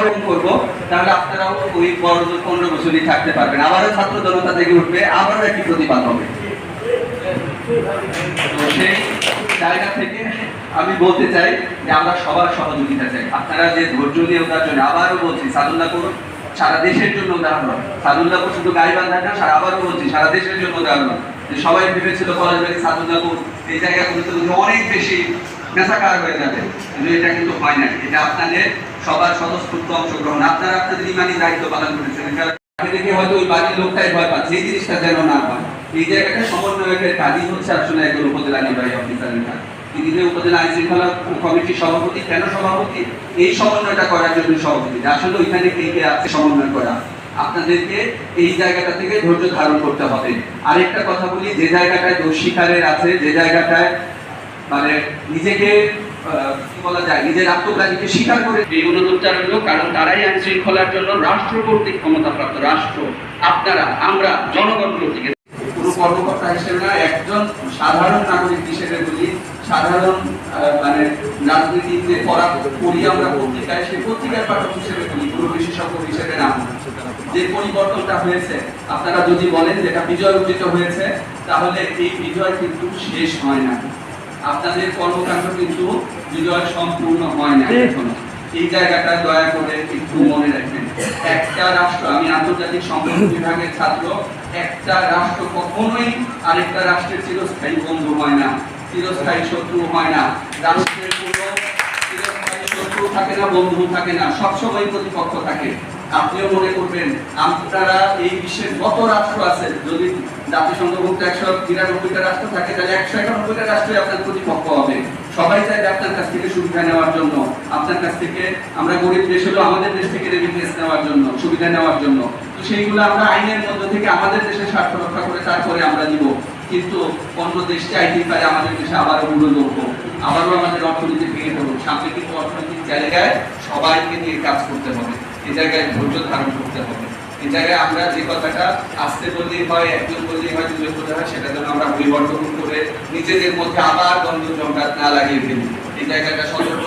আবারও করব তাহলে আপনারাও ওই বড় পনেরো বছরই থাকতে পারবেন। আবারও ছাত্র জনতা থেকে উঠবে, আবারও একটি প্রতিবাদ হবে। সেই জায়গা থেকে আমি বলতে চাই যে আমরা সবার সহযোগিতা চাই। আপনারা যে ধৈর্য নিয়ে ওঠার জন্য আবারও বলছি সাদুল্লাহপুর সারা দেশের জন্য উদাহরণ। সাদুল্লাহপুর শুধু গাইবান্ধা না আবারও বলছি, সারা দেশের জন্য উদাহরণ। যে সবাই ভেবেছিল কলেজবাড়ি সাদুল্লাহপুর এই জায়গাগুলোতে অনেক বেশি মেসাকার হয়ে যাবে। কিন্তু এটা কিন্তু হয় না এটা আপনাদের সবার স্বতঃস্ফূর্ত অংশগ্রহণ। আপনারা আপনাদের ইমানি দায়িত্ব পালন করেছেন। আগে হয়তো ওই বাড়ির লোকটাই ভয় পাচ্ছে এই জিনিসটা যেন না হয়। এই জায়গাটা সমন্বয়কের কাজই হচ্ছে আসলে একজন উপজেলা নির্বাহী অফিসারের কাজ। তিনি যে উপজেলা আইন শৃঙ্খলা কমিটির সভাপতি, কেন সভাপতি? এই সমন্বয়টা করার জন্য সভাপতি। আসলে ওইখানে কে কে আছে সমন্বয় করা। আপনাদেরকে এই জায়গাটা থেকে ধৈর্য ধারণ করতে হবে। আরেকটা কথা বলি, যে জায়গাটায় দোষ স্বীকারের আছে, যে জায়গাটায় মানে নিজেকে বলা যায় নিজের স্বীকার করে। এই অনুরোধটা রইল কারণ তারাই আইন শৃঙ্খলার জন্য রাষ্ট্র কর্তৃক ক্ষমতাপ্রাপ্ত রাষ্ট্র। আপনারা আমরা জনগণ কর্তৃক। কোনো কর্মকর্তা হিসেবে না একজন সাধারণ নাগরিক হিসেবে বলি সাধারণ মানে রাজনীতিতে পড়া পড়ি আমরা পত্রিকায় সেই পত্রিকার পাঠক হিসেবে বলি পুরো বিশেষজ্ঞ হিসেবে না। যে পরিবর্তনটা হয়েছে আপনারা যদি বলেন যেটা বিজয় অর্জিত হয়েছে তাহলে এই বিজয় কিন্তু শেষ হয় না। আপনাদের কর্মকাণ্ড কিন্তু বিজয় সম্পূর্ণ হয় না এখনও। এই জায়গাটা দয়া করে একটু মনে রাখবেন। একটা রাষ্ট্র, আমি আন্তর্জাতিক সম্পর্ক বিভাগের ছাত্র, একটা রাষ্ট্র কখনোই আরেকটা রাষ্ট্রের চিরস্থায়ী বন্ধু হয় না, চিরস্থায়ী শত্রু হয় না। রাষ্ট্রের কোনো চিরস্থায়ী শত্রু থাকে না, বন্ধু থাকে না, সবসময় প্রতিপক্ষ থাকে। আপনিও মনে করবেন, আপনারা এই বিশ্বের কত রাষ্ট্র আছে? যদি জাতিসংঘভুক্ত একশো বিরানব্বইটা রাষ্ট্র থাকে, তাহলে একশো একানব্বইটা রাষ্ট্রই আপনার প্রতিপক্ষ হবে। সবাই চাইবে আপনার কাছ থেকে সুবিধা নেওয়ার জন্য। আপনার কাছ থেকে আমরা গরিব দেশ হলেও আমাদের দেশ থেকে রেমিটেন্স নেওয়ার জন্য, সুবিধা নেওয়ার জন্য। তো সেইগুলো আমরা আইনের মধ্য থেকে আমাদের দেশের স্বার্থ রক্ষা করে তারপরে আমরা দিব কিন্তু অন্য দেশ চাইতেই পারে আমাদের দেশে আবারও ধরবো আবারও আমাদের অর্থনীতি ভেঙে দেবো সামনে কিন্তু অর্থনৈতিক জায়গায় সবাইকে নিয়ে কাজ করতে হবে। এই জায়গায় ধৈর্য ধারণ করতে হবে। জায়গায় আমরা যে কথাটা বললেই হয় একজন বললেই হয় দুজন বলতে হয়, সেটা যেন আমরা পরিবর্তন করে নিজেদের মধ্যে আবার দ্বন্দ্ব জমঘাট না লাগিয়ে ফেলি। এই জায়গাটা সতর্ক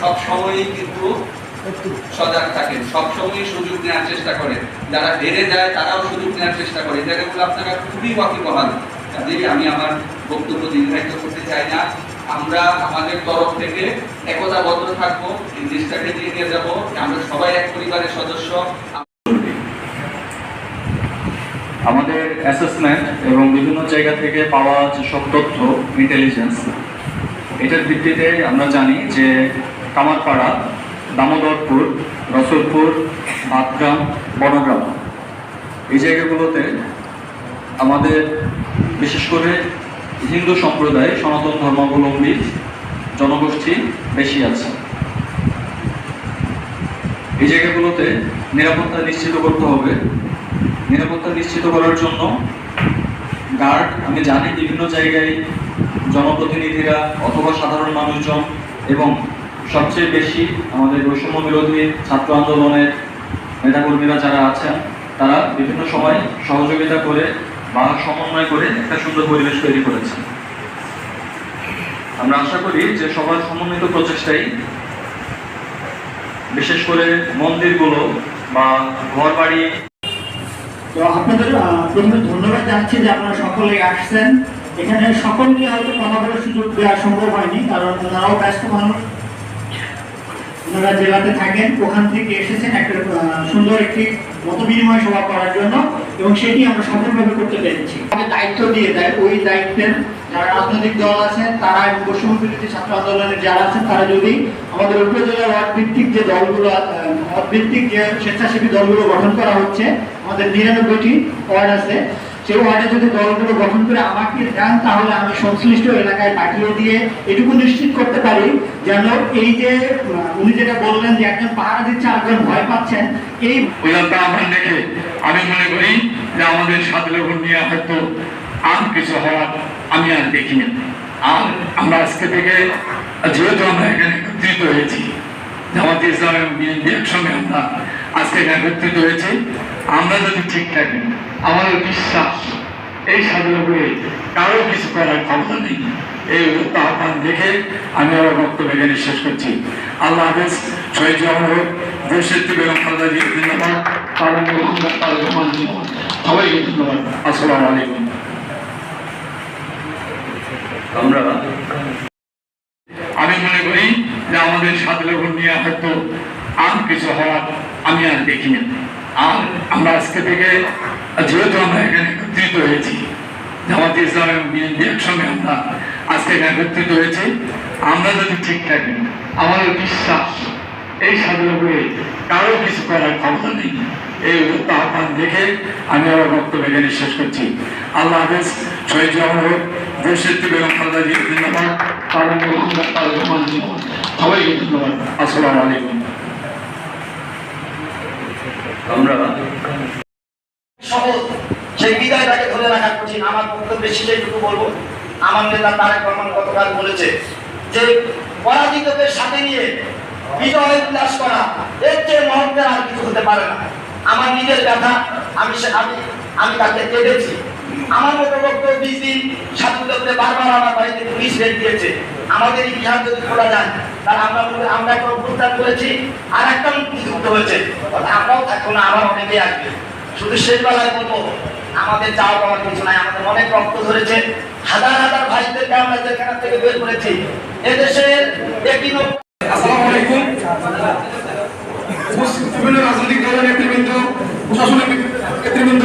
সব সময়ই কিন্তু সজাগ থাকেন। সবসময় সুযোগ নেওয়ার চেষ্টা করে যারা হেরে যায়, তারাও সুযোগ নেওয়ার চেষ্টা করে এই জায়গাগুলো আপনারা খুবই ওয়াকিবহাল। আমি আমার বক্তব্য দীর্ঘায়িত করতে চাই না। আমরা আমাদের তরফ থেকে একতাবদ্ধ থাকব, এই এগিয়ে নিয়ে যাব আমরা সবাই এক পরিবারের সদস্য। আমাদের অ্যাসেসমেন্ট এবং বিভিন্ন জায়গা থেকে পাওয়া যেসব তথ্য ইন্টেলিজেন্স এটার ভিত্তিতে আমরা জানি যে কামারপাড়া, দামোদরপুর, রসুলপুর বাদগ্রাম বনগ্রাম। এই জায়গাগুলোতে আমাদের বিশেষ করে হিন্দু সম্প্রদায় সনাতন ধর্মাবলম্বী জনগোষ্ঠী বেশি আছে। এই জায়গাগুলোতে নিরাপত্তা নিশ্চিত করতে হবে। নিরাপত্তা নিশ্চিত করার জন্য গার্ড, আমি জানি বিভিন্ন জায়গায় জনপ্রতিনিধিরা অথবা সাধারণ মানুষজন এবং সবচেয়ে বেশি আমাদের বৈষম্য বিরোধী ছাত্র আন্দোলনের নেতাকর্মীরা যারা আছেন, তারা বিভিন্ন সময় সহযোগিতা করে বা সমন্বয় করে একটা সুন্দর পরিবেশ তৈরি করেছেন আমরা আশা করি যে সবার সমন্বিত প্রচেষ্টাই, বিশেষ করে মন্দিরগুলো বা ঘর বাড়ি তো আপনাদের প্রথমে ধন্যবাদ জানাচ্ছি যে আপনারা সকলে আসছেন। এখানে সকলকে হয়তো কথা বলার সুযোগ দেওয়া সম্ভব হয়নি, কারণ ওনারাও ব্যস্ত মানুষ। ওনারা জেলাতে থাকেন, ওখান থেকে এসেছেন একটা সুন্দর একটি মত বিনিময় সভা করার জন্য এবং সেটি আমরা সফলভাবে করতে পেরেছি। দায়িত্ব দিয়ে দেয়, ওই দায়িত্বের যারা রাজনৈতিক দল আছেন তারা এবং পশ্চিম বিরোধী ছাত্র আন্দোলনের যারা আছেন তারা যদি আমাদের উপজেলা ওয়ার্ড ভিত্তিক যে দলগুলো ভিত্তিক যে স্বেচ্ছাসেবী দলগুলো গঠন করা হচ্ছে, আমাদের নিরানব্বইটি ওয়ার্ড আছে সেই ওয়ার্ডে যদি দলগুলো গঠন করে আমাকে দেন, তাহলে আমি সংশ্লিষ্ট এলাকায় পাঠিয়ে দিয়ে এটুকু নিশ্চিত করতে পারি যেন এই যে উনি যেটা বললেন যে একজন পাহারা দিচ্ছে, আরেকজন ভয় পাচ্ছেন, এই আহ্বান দেখে আমি মনে করি যে আমাদের সাদলগুন নিয়ে হয়তো আর কিছু হওয়ার আমি আর দেখি না। আর আমরা আজকে থেকে, যেহেতু আমরা এখানে একত্রিত হয়েছি, জামাত ইসলাম এবং আমরা আজকে একত্রিত হয়েছি আমরা যদি ঠিক থাকি, আমাদের বিশ্বাস, এই সাদলগুলো কারও কিছু করার ক্ষমতা নেই। এই আহ্বান দেখে আমি আমার বক্তব্য এখানে শেষ করছি। আল্লাহ হাফেজ, শহীদ জওয়ান হোক দেশের বেগম খালেদা রহমান জিন্দাবাদ সবাইকে ধন্যবাদ। আসসালামু আলাইকুম। আমরা আমি মনে করি যে আমাদের সাত লগ্ন নিয়ে হয়তো আর কিছু হওয়ার আমি আর দেখি না আমরা আজকে থেকে, যেহেতু আমরা এখানে একত্রিত হয়েছি, জামাত ইসলাম এবং বিএনপি একসঙ্গে আমরা আজকে এখানে একত্রিত হয়েছি, আমরা যদি ঠিক থাকি, আমাদের বিশ্বাস এই সাধুগুলো কারও কিছু করার ক্ষমতা নেই। এই উদ্যোক্ত আহ্বান দেখে আমি আমার বক্তব্য এখানে শেষ করছি। আল্লাহ হাফেজ, শহীদ জওয়ান হোক দেশের বেগম খালেদা রহমান জিন্দাবাদ সবাইকে ধন্যবাদ। আসসালামু আলাইকুম। আমরা সেই বিদায়টাকে ধরে রাখা কঠিন, আমার বক্তব্যে সেটাইটুকু বলব, আমার নেতা তারেক রহমান গতকাল বলেছে যে পরাজিতদের সাথে নিয়ে বিজয় উল্লাস করা, এর চেয়ে মহত্বের আর কিছু হতে পারে না। আমার নিজের ব্যথা, আমি আমি আমি তাকে কেঁদেছি। আমার মতো বক্তব্য বিশ দিন সাধুদেবরে বারবার আমার বাড়িতে পুলিশ রেড দিয়েছে। আমাদের ইতিহাস যদি খোলা যায় তাহলে আমরা বলব, আমরা একটা অভ্যুত্থান করেছি আর একটা মুক্তিযুদ্ধ হয়েছে। আমরাও থাকব না অনেকেই আসবে। শুধু শেষ বেলায় বলব আমাদের যাওয়া পাওয়ার কিছু নাই আমাদের অনেক রক্ত ধরেছে। হাজার হাজার ভাইদেরকে আমরা যেখান থেকে বের করেছি এদেশের আলাইকুম। বিভিন্ন রাজনৈতিক দলের নেতৃবৃন্দ প্রশাসনিক নেতৃবৃন্দ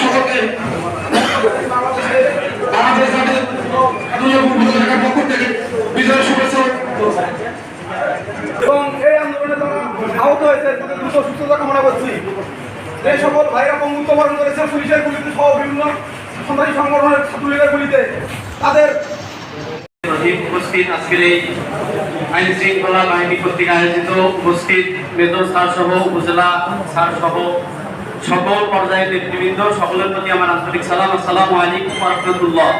সকলকে বাংলাদেশ জাতীয় আন্দোলন উপজেলার পক্ষ থেকে বিজয়ের শুভেচ্ছা এবং এই আন্দোলনে যারা আহত হয়েছে তাদের দ্রুত সুস্থতা কামনা করছি এই সকল ভাইরা করেছে পুলিশের গুলিতে সহ বিভিন্ন সন্ত্রাসী সংগঠনের ছাত্রলীগের গুলিতে। তাদের উপস্থিত, আজকের এই আইন শৃঙ্খলা বাহিনী কর্তৃক আয়োজিত উপস্থিত মেজর স্যার সহ, উপজেলা স্যার সহ সকল পর্যায়ের নেতৃবৃন্দ, সকলের প্রতি আমার আন্তরিক সালাম আসসালামু আলাইকুম রহমতুল্লাহ।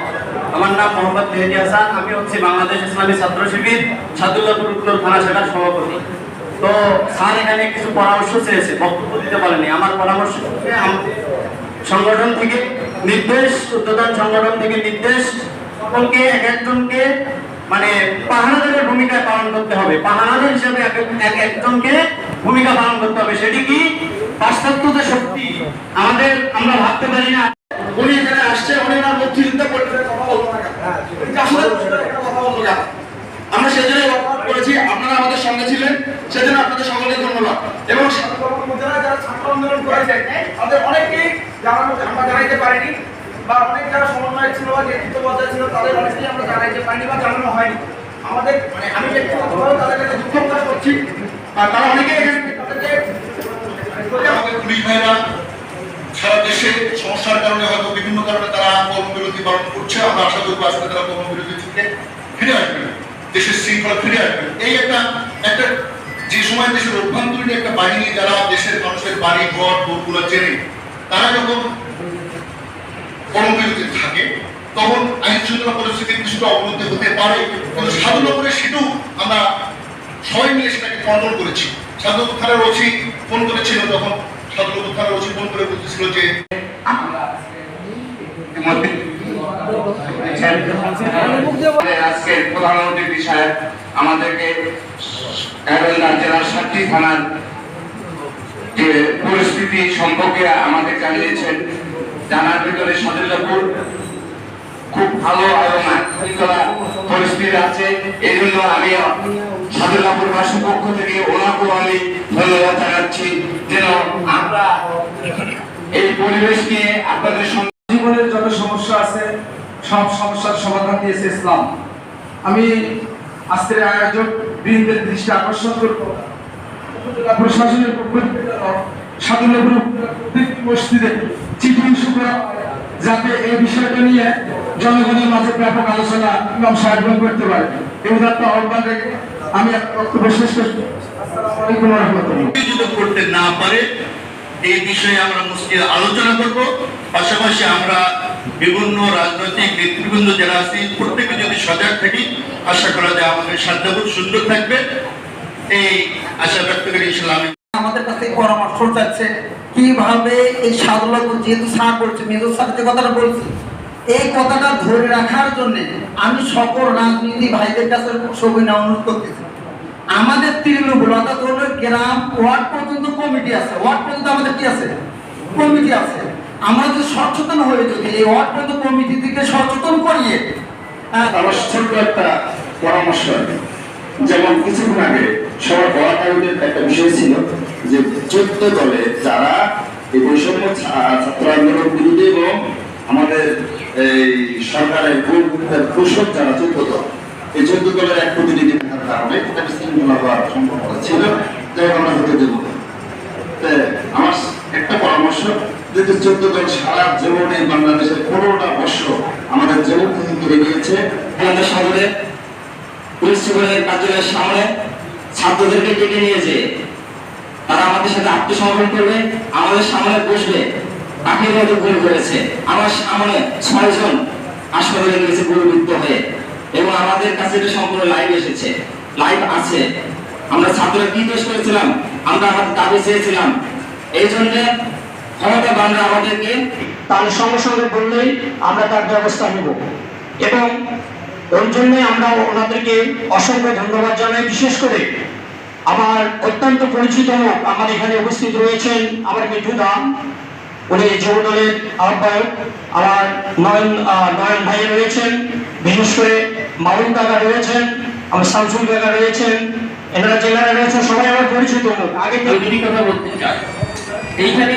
আমার নাম মোহাম্মদ মেহেদি হাসান, আমি হচ্ছি বাংলাদেশ ইসলামী ছাত্র শিবির সাদুল্লাপুর উত্তর থানা শাখার সভাপতি। তো স্যার এখানে কিছু পরামর্শ চেয়েছে, বক্তব্য দিতে পারেনি, আমার পরামর্শ সংগঠন থেকে নির্দেশ উদ্বোধন সংগঠন থেকে নির্দেশ, সকলকে এক একজনকে মানে পাহারাদারের ভূমিকা পালন করতে হবে। পাহারাদার হিসেবে এক এক- এক একজনকে ভূমিকা পালন করতে হবে। সেটি কি? পাশ্চাত্য যে শক্তি আমাদের আমরা ভাবতে পারি না, উনি এখানে আসছে, উনি মুক্তিযুদ্ধ করতে আসলে কথা বলব কেন? আমরা সেজন্যই ওয়াকআউট করেছি আপনারা আমাদের সঙ্গে ছিলেন? সেজন্য আপনাদের সকলকে ধন্যবাদ। এবং উপজেলায় যারা ছাত্র আন্দোলন করেছে তাদের অনেকেই আমরা জানাইতে পারিনি বা অনেক যারা সমন্বয় ছিল বা নেতৃত্ব পর্যায়ে ছিল তাদের অনেকেই আমরা জানাইতে পারিনি বা জানানো হয়নি। আমাদের মানে আমি ব্যক্তিগতভাবে তাদের কাছে দুঃখ প্রকাশ করছি। আর তারা অনেকেই এখানে তাদেরকে আমাদের পুলিশ ভাইরা সারা দেশে সমস্যার কারণে হয়তো বিভিন্ন কারণে তারা কর্মবিরতি পালন করছে। আমরা আশা করব আজকে তারা কর্মবিরতি থেকে ফিরে আসবেন দেশের শৃঙ্খলা এই একটা একটা যে সময় দেশের অভ্যন্তরীণ একটা বাহিনী যারা দেশের মানুষের বাড়ি ঘর দোরগুলো চেনে তারা যখন কর্মবিরতি থাকে তখন আইন শৃঙ্খলা পরিস্থিতির কিছুটা অবনতি হতে পারে কিন্তু সাধুনগরে সেটাও আমরা সবাই মিলে সেটাকে কন্ট্রোল করেছি। সাধুনগর থানার ওসি ফোন করেছিল তখন সাধুনগর থানার ওসি ফোন করে বলতেছিল যে আজকের প্রধান অতিথি সাহেব আমাদেরকে গাইবান্ধা জেলার সাতটি থানার যে পরিস্থিতি সম্পর্কে আমাদের জানিয়েছেন, জানার ভিতরে সদিল্লাপুর খুব ভালো এবং আইনশৃঙ্খলা পরিস্থিতি আছে। এই জন্য আমি সদিল্লাপুর বাসীর পক্ষ থেকে ওনাকেও আমি ধন্যবাদ জানাচ্ছি যেন আমরা এই পরিবেশ নিয়ে আপনাদের জীবনের যত সমস্যা আছে, সব সমস্যার সমাধান দিয়েছে ইসলাম। আমি আজকের আয়োজক বৃন্দের দৃষ্টি আকর্ষণ করব উপজেলা প্রশাসনের পক্ষ থেকে সাধুনগর মসজিদে চিঠি ইস্যু করা হয়, যাতে এই বিষয়টা নিয়ে জনগণের মাঝে ব্যাপক আলোচনা ইমাম সাহেবগণ করতে পারে। এই উদাত্ত আহ্বান রেখে আমি বক্তব্য শেষ করছি। করতে না পারে এই বিষয়ে আমরা মুসলিম আলোচনা করব। পাশাপাশি আমরা বিভিন্ন রাজনৈতিক নেতৃবৃন্দ যারা আছি, প্রত্যেকে যদি সজাগ থাকি, আশা করা যায় আমাদের সাধ্যাবোধ সুন্দর থাকবে। এই আশা ব্যক্ত করি ইসলাম আমাদের কাছে পরামর্শ চাচ্ছে, কীভাবে এই সাধুলাপুর যেহেতু স্যার বলছে, মেজর স্যার যে কথাটা বলছি, এই কথাটা ধরে রাখার জন্য আমি সকল রাজনীতি ভাইদের কাছে সবিনা অনুরোধ করতেছি। আমাদের তৃণমূল অর্থাৎ গ্রাম ওয়ার্ড পর্যন্ত কমিটি আছে। ওয়ার্ড পর্যন্ত আমাদের কি আছে? কমিটি আছে। আমরা যদি সচেতন হয়ে যদি এই ওয়ার্ড পর্যন্ত কমিটি থেকে সচেতন করিয়ে হ্যাঁ, একটা পরামর্শ যেমন কিছুক্ষণ আগে সবার বড় কারণের একটা বিষয় ছিল যে চোদ্দ দলে যারা এই বৈষম্য ছাত্র আন্দোলন বিরোধী এবং আমাদের এই সরকারের যারা চোদ্দ দল এই চোদ্দ দলের এক প্রতিনিধি থাকার কারণে এটা বিশৃঙ্খলা হওয়ার সম্ভাবনা ছিল। হোক, আমরা হতে দেবো। তা, আমার একটা পরামর্শ যদি চোদ্দ দল সারা জীবনে বাংলাদেশের পনেরোটা বর্ষ আমাদের জীবন থেকে কেড়ে নিয়েছে আমাদের শহরে পুলিশ সুপারের কার্যালয়ের সামনে ছাত্রদেরকে ডেকে নিয়েছে তারা আমাদের সাথে আত্মসমর্পণ করবে, আমাদের সামনে বসবে। তাকে মতো গুলি করেছে। আমার সামনে ছয়জন হাসপাতালে গেছে গুলিবিদ্ধ হয়ে। এবং আমাদের কাছে এটা সম্পূর্ণ লাইভ এসেছে। লাইভ আছে। আমরা ছাত্ররা কি দোষ করেছিলাম? আমরা আমাদের দাবি চেয়েছিলাম। এই জন্য ক্ষমতা বান্ধা আমাদেরকে তার সঙ্গে সঙ্গে বললেই আমরা তার ব্যবস্থা নেব। এবং ওই জন্যই আমরা ওনাদেরকে অসংখ্য ধন্যবাদ জানাই। বিশেষ করে আমার অত্যন্ত পরিচিত লোক আমার এখানে উপস্থিত রয়েছেন আমার মিঠু দাম উনি যুব দলের আহ্বায়ক। আমার নয়ন নয়ন ভাই রয়েছেন। বিশেষ করে মামুন কাকা রয়েছেন, আমার শামসুল কাকা রয়েছেন, এনারা জেলারা রয়েছেন সবাই আমার পরিচিত আগে দুটি কথা বলতে এইখানে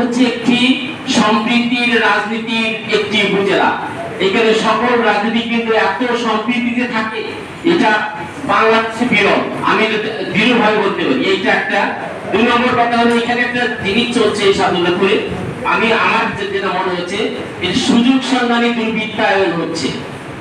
হচ্ছে একটি সম্প্রীতির রাজনীতির একটি উপজেলা। এখানে সকল কিন্তু এত সম্প্রীতিতে থাকে, এটা বাংলাদেশে বিরল। আমি দৃঢ়ভাবে বলতে পারি, এইটা একটা দুই নম্বর কথা হলো, এখানে একটা জিনিস চলছে এই সাবল্যপুরে। আমি আমার যেটা মনে হচ্ছে, এর সুযোগ সন্ধানী দুর্বৃত্তায়ন হচ্ছে।